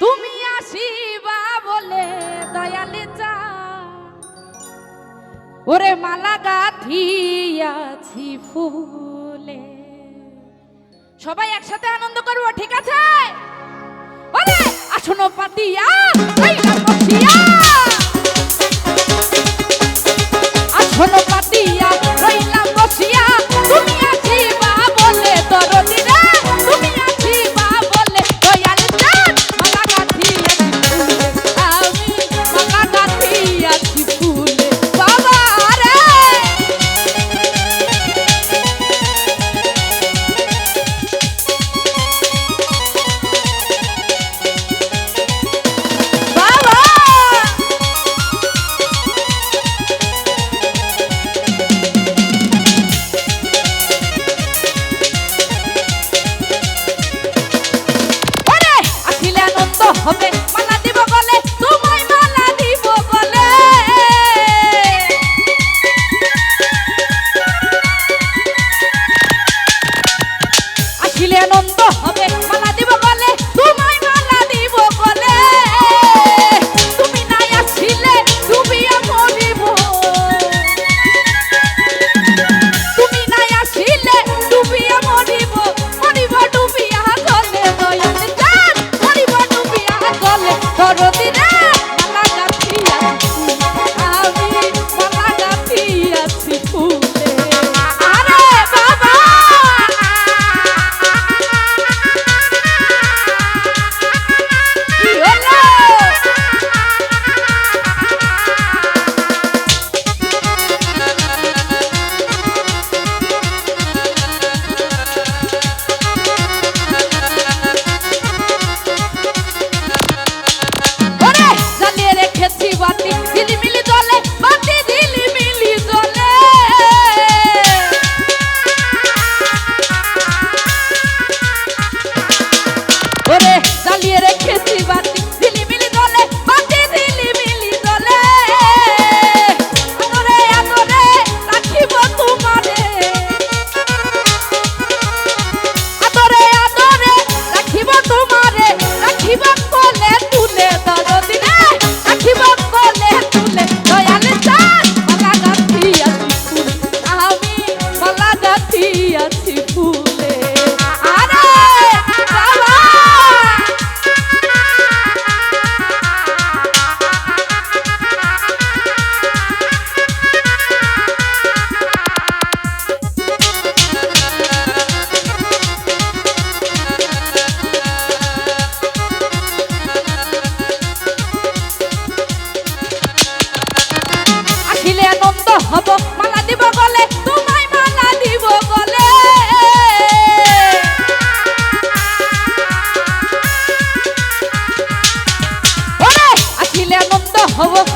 তুমি আসিবা বলে দয়ালে ওরে মালা গাঁথিয়াছি ফুলে। সবাই একসাথে আনন্দ করব, ঠিক আছে? ওরে আসনো পাতিয়া 건배 আনন্দ হব।